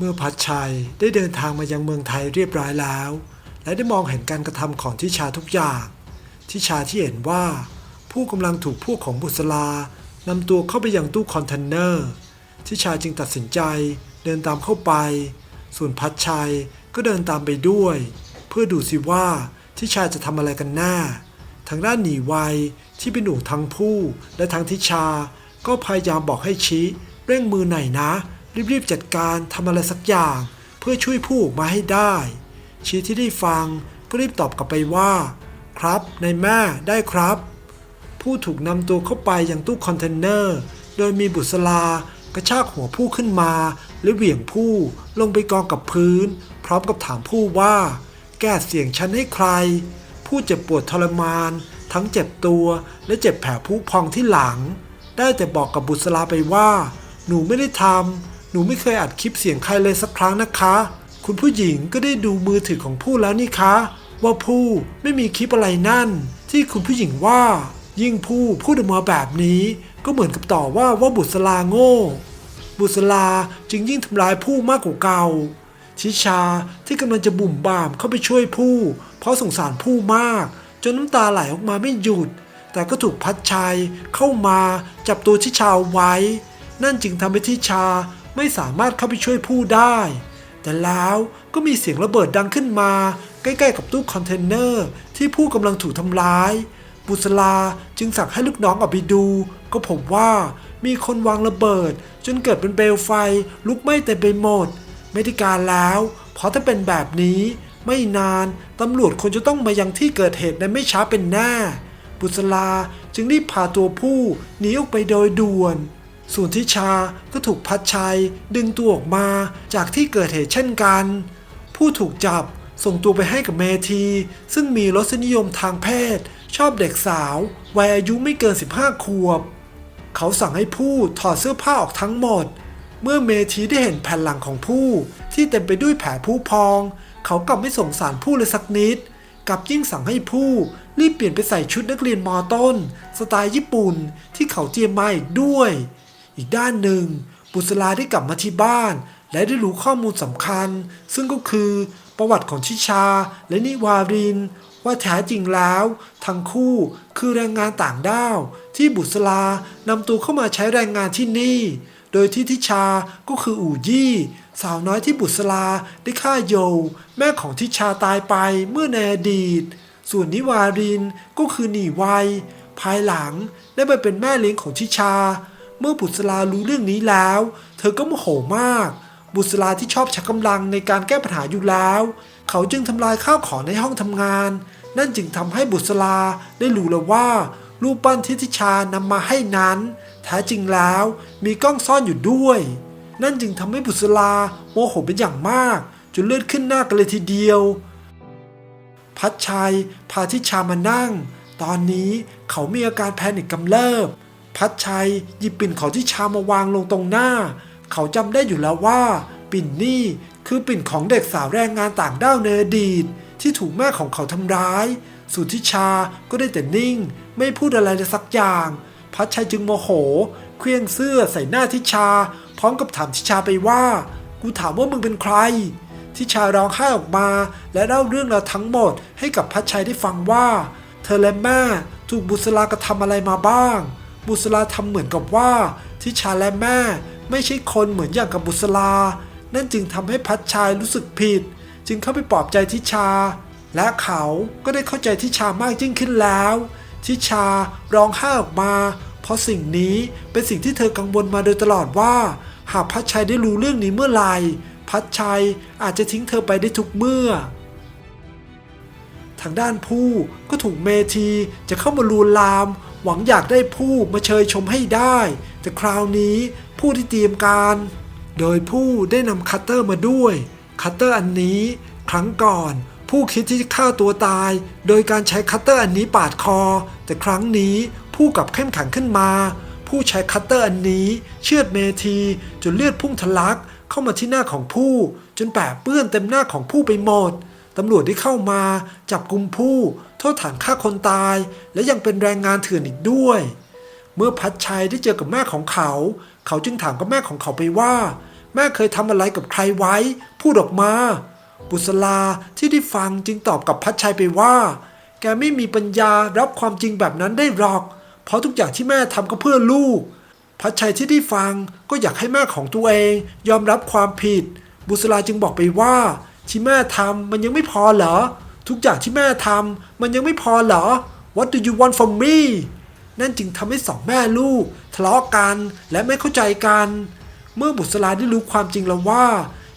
เมื่อพัชชัยได้เดินทางมายังเมืองไทยเรียบร้อยแล้ว และได้มองเห็นการกระทำของทิชาทุกอย่างทิชาที่เห็นว่า ผู้กำลังถูกพวกของบุษลานำตัวเข้าไปยังตู้คอนเทนเนอร์ทิชาจึงตัดสินใจเดินตามเข้าไป ส่วนพัชชัยก็เดินตามไปด้วย เพื่อดูสิว่าทิชาจะทำอะไรกันแน่ทางด้านหนีไวที่เป็นหนูทั้งผู้และทั้งทิชา ก็พยายามบอกให้ชี้เร่งมือหน่อยนะ รีบๆจัดการทำอะไรสักอย่าง เพื่อช่วยผู้มาให้ได้ ชีที่ได้ฟังก็รีบตอบกลับไปว่า ครับนายแม่ได้ครับ ผู้ถูกนำตัวเข้าไปยังตู้คอนเทนเนอร์ โดยมีบุษลากระชากหัวผู้ขึ้นมา และเหวี่ยงผู้ลงไปกองกับพื้น พร้อมกับถามผู้ว่า แก้เสียงฉันให้ใคร ผู้เจ็บปวดทรมาน ทั้งเจ็บตัวและเจ็บแผลผุพองที่หลัง ได้แต่บอกกับบุษลาไปว่า หนูไม่ได้ทำ หนูไม่เคยอัดคลิปเสียงใครเลยสักครั้งนะคะ คุณผู้หญิงก็ได้ดูมือถือของผู้แล้วนี่คะ ว่าผู้ไม่มีคลิปอะไรนั่น ที่คุณผู้หญิงว่า ยิ่งผู้พูดออกมาแบบนี้ ก็เหมือนกับต่อว่าว่าบุษลาโง่ บุษลาจึงยิ่งทำร้ายผู้มากกว่าเก่า ชิชาที่กำลังจะบุ่มบ่ามเข้าไปช่วยผู้ เพราะสงสารผู้มาก จนน้ำตาไหลออกมาไม่หยุด แต่ก็ถูกพัดชัยเข้ามาจับตัวชิชาเอาไว้ นั่นจึงทำให้ทิชา ไม่สามารถเข้าไปช่วยผู้ได้ แต่แล้วก็มีเสียงระเบิดดังขึ้นมา ใกล้ๆกับตู้คอนเทนเนอร์ที่ผู้กำลังถูกทำร้าย บุษลาจึงสั่งให้ลูกน้องออกไปดู ก็พบว่ามีคนวางระเบิด จนเกิดเป็นเปลวไฟลุกไหม้เต็มไปหมด ไม่ได้การแล้ว เพราะถ้าเป็นแบบนี้ไม่นาน ตำรวจควรจะต้องมายังที่เกิดเหตุในไม่ช้าเป็นแน่บุษลาจึงรีบพาตัวผู้หนีออกไปโดยด่วน ส่วนทิชาก็ถูกพัดชัยดึงตัวออกมาจากที่เกิดเหตุเช่นกัน ผู้ถูกจับส่งตัวไปให้กับเมทีซึ่งมีรสนิยมทางเพศ ชอบเด็กสาววัยอายุไม่เกิน 15 ขวบ เขาสั่งให้ผู้ถอดเสื้อผ้าออกทั้งหมด เมื่อเมทีได้เห็นแผ่นหลังของผู้ที่เต็มไปด้วยแผลผู้พอง เขากลับไม่สงสารผู้เลยสักนิดกลับยิ่งสั่งให้ผู้รีบเปลี่ยนไปใส่ชุดนักเรียนมอต้น สไตล์ญี่ปุ่นที่เขาเตรียมมาอีกด้วย อีกด้านหนึ่ง บุษลาได้กลับมาที่บ้าน และได้รู้ข้อมูลสำคัญ ซึ่งก็คือประวัติของชิชาและนิวาริน ว่าแท้จริงแล้ว ทั้งคู่คือแรงงานต่างด้าว ที่บุษลานำตัวเข้ามาใช้แรงงานที่นี่ โดยที่ทิชาก็คืออู่ยี่ สาวน้อยที่บุษลาได้ฆ่าโย แม่ของทิชาตายไปเมื่อในอดีต ส่วนนิวารินก็คือหนีไวภายหลังได้ไปเป็นแม่เลี้ยงของทิชา เมื่อบุษลารู้เรื่องนี้แล้ว เธอก็โมโหมาก บุษลาที่ชอบใช้กำลังในการแก้ปัญหาอยู่แล้ว เขาจึงทำลายข้าวของในห้องทำงาน นั่นจึงทำให้บุษลาได้รู้แล้วว่ารูปปั้นที่ทิชานำมาให้นั้นแท้จริงแล้วมีกล้องซ่อนอยู่ด้วย นั่นจึงทำให้บุษลาโมโหเป็นอย่างมาก จนเลือดขึ้นหน้ากันเลยทีเดียว พัดชัยพาทิชามานั่ง ตอนนี้เขามีอาการแพนิคกำเริบ พัดชัยหยิบปิ่นของทิชามาวางลงตรงหน้า เขาจำได้อยู่แล้วว่า ปิ่นนี่คือปิ่นของเด็กสาวแรงงานต่างด้าวในอดีต ที่ถูกแม่ของเขาทำร้าย สุทิชาก็ได้แต่นิ่ง ไม่พูดอะไรเลยสักอย่าง พัดชัยจึงโมโห เคลี้ยงเสื้อใส่หน้าทิชา พร้อมกับถามทิชาไปว่า กูถามว่ามึงเป็นใครทิชาร้องไห้ออกมาและเล่าเรื่องราวทั้งหมดให้กับพัชชัยได้ฟังว่า เธอและแม่ถูกบุษรากระทำอะไรมาบ้าง บุษราทำเหมือนกับว่า ทิชาและแม่ไม่ใช่คนเหมือนอย่างกับบุษรานั่นจึงทำให้พัชชัยรู้สึกผิด จึงเข้าไปปลอบใจทิชา และเขาก็ได้เข้าใจทิชามากยิ่งขึ้นแล้ว ทิชาร้องไห้ออกมา เพราะสิ่งนี้เป็นสิ่งที่เธอกังวลมาโดยตลอดว่า หากพัชชัยได้รู้เรื่องนี้เมื่อไหร่พัชชัยอาจจะทิ้งเธอไปได้ทุกเมื่อ ทางด้านผู้ก็ถูกเมทีจะเข้ามาลวนลาม หวังอยากได้ผู้มาเชยชมให้ได้ แต่คราวนี้ผู้ที่เตรียมการ โดยผู้ได้นำคัตเตอร์มาด้วย คัตเตอร์อันนี้ครั้งก่อน ผู้คิดที่จะฆ่าตัวตาย โดยการใช้คัตเตอร์อันนี้ปาดคอ แต่ครั้งนี้ผู้กลับเข้มแข็งขึ้นมา ผู้ใช้คัตเตอร์อันนี้ เชือดเมทีจนเลือดพุ่งทะลักเข้ามาที่หน้าของผู้ จนแปะเปื้อนเต็มหน้าของผู้ไปหมดตำรวจได้เข้ามาจับกลุ่มผู้ โทษฐานฆ่าคนตาย และยังเป็นแรงงานเถื่อนอีกด้วย เมื่อพัดชัยได้เจอกับแม่ของเขา เขาจึงถามกับแม่ของเขาไปว่า แม่เคยทำอะไรกับใครไว้ พูดออกมา บุษลาที่ได้ฟังจึงตอบกับพัชชัยไปว่า แกไม่มีปัญญารับความจริงแบบนั้นได้หรอก เพราะทุกอย่างที่แม่ทำก็เพื่อลูก พัชชัยที่ได้ฟังก็อยากให้แม่ของตัวเองยอมรับความผิด บุษลาจึงบอกไปว่าที่แม่ทำมันยังไม่พอเหรอ ทุกอย่างที่แม่ทำมันยังไม่พอเหรอ What do you want from me นั่นจึงทำให้สองแม่ลูก ทะเลาะกันและไม่เข้าใจกัน เมื่อบุษราได้รู้ความจริงแล้วว่า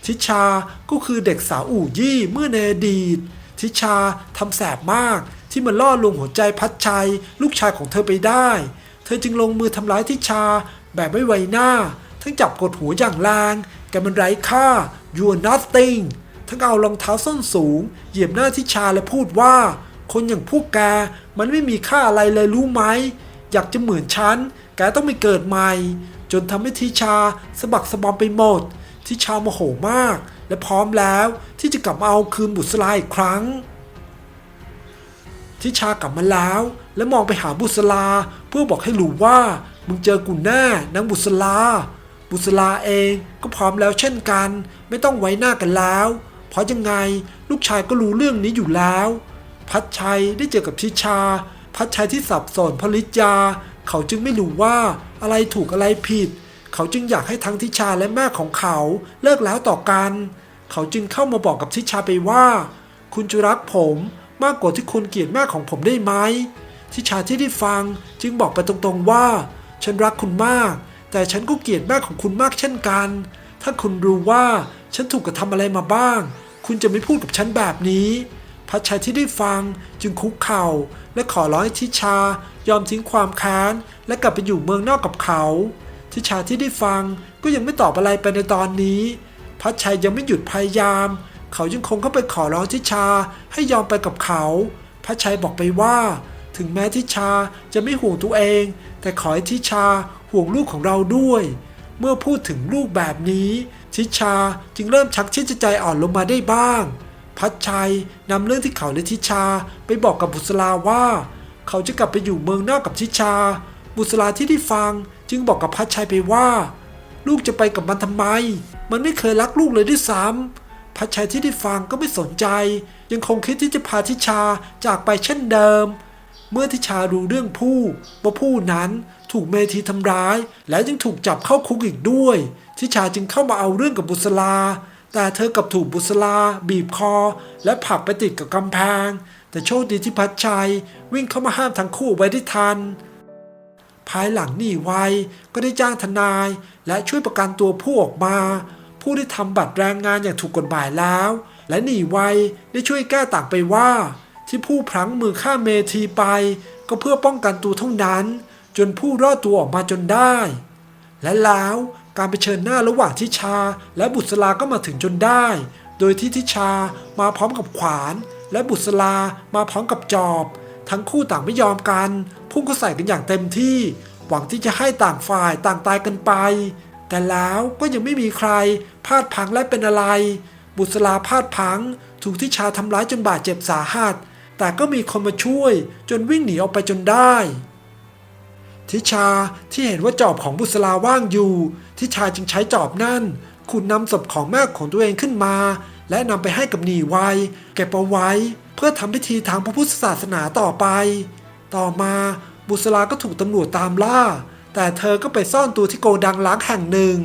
ทิชาก็คือเด็กสาวอู่ยี่เมื่อในอดีต ทิชาทำแสบมากที่มันล่อลวงหัวใจพัดชัย ลูกชายของเธอไปได้ เธอจึงลงมือทำร้ายทิชาแบบไม่ไว้หน้า ทั้งจับกดหัวอย่างแรงแกมันไร้ค่า you are nothing ทั้งเอารองเท้าส้นสูง เหยียบหน้าทิชาและพูดว่า คนอย่างพวกแกมันไม่มีค่าอะไรเลยรู้ไหม อยากจะเหมือนฉัน แกต้องไม่เกิดใหม่ จนทำให้ทิชาสะบักสะบอมไปหมด ทิชาโมโหมาก และพร้อมแล้วที่จะกลับมาเอาคืนบุษราอีกครั้ง ทิชากลับมาแล้ว และมองไปหาบุษลาเพื่อบอกให้รู้ว่า มึงเจอกูแน่นางบุษลาบุษลาเองก็พร้อมแล้วเช่นกัน ไม่ต้องไว้หน้ากันแล้ว เพราะยังไงลูกชายก็รู้เรื่องนี้อยู่แล้ว พัดชัยได้เจอกับทิชา พัดชัยที่สับสนพลิจยาเขาจึงไม่รู้ว่าอะไรถูกอะไรผิด เขาจึงอยากให้ทั้งทิชาและแม่ของเขาเลิกแล้วต่อกัน เขาจึงเข้ามาบอกกับทิชาไปว่า คุณจะรักผมมากกว่าที่คุณเกลียดแม่ของผมได้ไหมทิชาที่ได้ฟังจึงบอกไปตรงๆว่า ฉันรักคุณมาก แต่ฉันก็เกลียดแม่ของคุณมากเช่นกัน ถ้าคุณรู้ว่าฉันถูกกระทำอะไรมาบ้าง คุณจะไม่พูดกับฉันแบบนี้พัชชัยที่ได้ฟังจึงคุกเข่า และขอร้องให้ทิชายอมทิ้งความแค้น และกลับไปอยู่เมืองนอกกับเขา ทิชาที่ได้ฟังก็ยังไม่ตอบอะไรไปในตอนนี้พัชชัยยังไม่หยุดพยายาม เขายังคงเข้าไปขอร้องทิชาให้ยอมไปกับเขาพัชชัยบอกไปว่า ถึงแม้ทิชาจะไม่ห่วงตัวเอง แต่ขอให้ทิชาห่วงลูกของเราด้วย เมื่อพูดถึงลูกแบบนี้ทิชาจึงเริ่มชักชิดใจอ่อนลงมาได้บ้าง พัชชัยนำเรื่องที่เขาและทิชาไปบอกกับบุษราว่า เขาจะกลับไปอยู่เมืองนอกกับทิชา บุษราที่ได้ฟังจึงบอกกับพัชชัยไปว่า ลูกจะไปกับมันทำไม มันไม่เคยรักลูกเลยด้วยซ้ำพัชชัยที่ได้ฟังก็ไม่สนใจ ยังคงคิดที่จะพาทิชาจากไปเช่นเดิมเมื่อทิชารู้เรื่องผู้ว่าผู้นั้น ถูกเมทีทำร้าย และยังถูกจับเข้าคุกอีกด้วย ทิชาจึงเข้ามาเอาเรื่องกับบุษลา แต่เธอกับถูกบุษลา บีบคอ และผลักไปติดกับกำแพง แต่โชคดีที่พัชชัยวิ่งเข้ามาห้ามทั้งคู่ไว้ได้ทัน ภายหลังหนี่ไวก็ได้จ้างทนาย และช่วยประกันตัวผู้ออกมา ผู้ได้ทำบัตรแรงงานอย่างถูกกฎหมายแล้ว และหนีไวได้ช่วยแก้ต่างไปว่า ที่ผู้พลั้งมือฆ่าเมทีไป ก็เพื่อป้องกันตัวเท่านั้น จนผู้รอดตัวออกมาจนได้ และแล้วการไปเชิญหน้าระหว่างทิชาและบุษราก็มาถึงจนได้ โดยที่ทิชามาพร้อมกับขวาน และบุษรามาพร้อมกับจอบ ทั้งคู่ต่างไม่ยอมกัน พุ่งเข้าใส่กันอย่างเต็มที่ หวังที่จะให้ต่างฝ่ายต่างตายกันไป แต่แล้วก็ยังไม่มีใครพลาดพังและเป็นอะไร บุษราพลาดพัง ถูกทิชาทำร้ายจนบาดเจ็บสาหัส แต่ก็มีคนมาช่วยจนวิ่งหนีออกไปจนได้ ทิชาที่เห็นว่าจอบของบุษราว่างอยู่ ทิชาจึงใช้จอบนั่นขุดนำศพของแม่ของตัวเองขึ้นมา และนำไปให้กับหนีไวเก็บเอาไว้ เพื่อทำพิธีทางพระพุทธศาสนาต่อไป ต่อมาบุษราก็ถูกตำรวจตามล่า แต่เธอก็ไปซ่อนตัวที่โกดังล้างแห่งหนึ่ง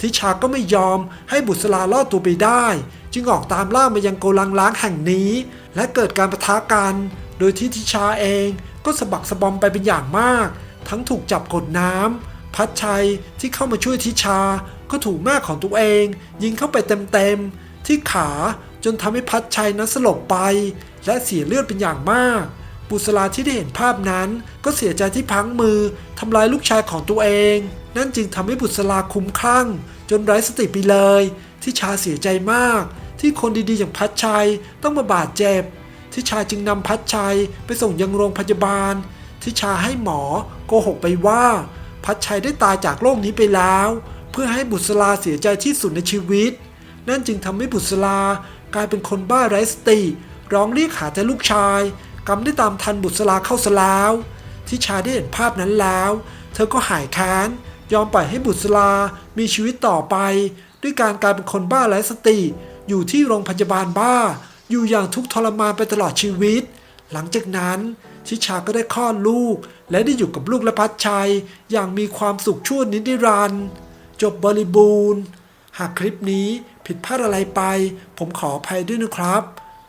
ทิชาก็ไม่ยอมให้บุษรารอดตัวไปได้ จึงออกตามล่ามายังโกดังล้างแห่งนี้ และเกิดการประทะกัน โดยที่ทิชาเองก็สะบักสะบอมไปเป็นอย่างมาก ทั้งถูกจับกดน้ำ พัดชัยที่เข้ามาช่วยทิชา ก็ถูกแม่ของตัวเอง ยิงเข้าไปเต็มๆ ที่ขาจนทำให้พัดชัยนั้นสลบไป และเสียเลือดเป็นอย่างมาก บุษราที่ได้เห็นภาพนั้น ก็เสียใจที่พังมือทำร้ายลูกชายของตัวเอง นั่นจึงทำให้บุษราคุ้มคลั่ง จนไร้สติไปเลยที่ชาเสียใจมาก ที่คนดีๆอย่างพัดชัยต้องมาบาดเจ็บทิชาจึงนำพัดชัยไปส่งยังโรงพยาบาล ทิชาให้หมอ โกหกไปว่า พัดชัยได้ตายจากโลกนี้ไปแล้ว เพื่อให้บุษราเสียใจที่สุดในชีวิต นั่นจึงทำให้บุษรากลายเป็นคนบ้าไร้สติ ร้องเรียกหาแต่ลูกชายกำได้ตามทันบุษราเข้าซะแล้วทิชาได้เห็นภาพนั้นแล้ว เธอก็หายแค้น ยอมปล่อยให้บุษรามีชีวิตต่อไป ด้วยการกลายเป็นคนบ้าไร้สติ อยู่ที่โรงพยาบาลบ้า อยู่อย่างทุกทรมานไปตลอดชีวิต หลังจากนั้น ชิชาก็ได้คลอดลูก และได้อยู่กับลูกและพัดชัย อย่างมีความสุขชั่วนิรันดร์จบบริบูรณ์ หากคลิปนี้ผิดพลาดอะไรไป ผมขออภัยด้วยนะครับ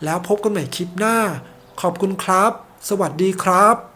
แล้วพบกันใหม่คลิปหน้า ขอบคุณครับ สวัสดีครับ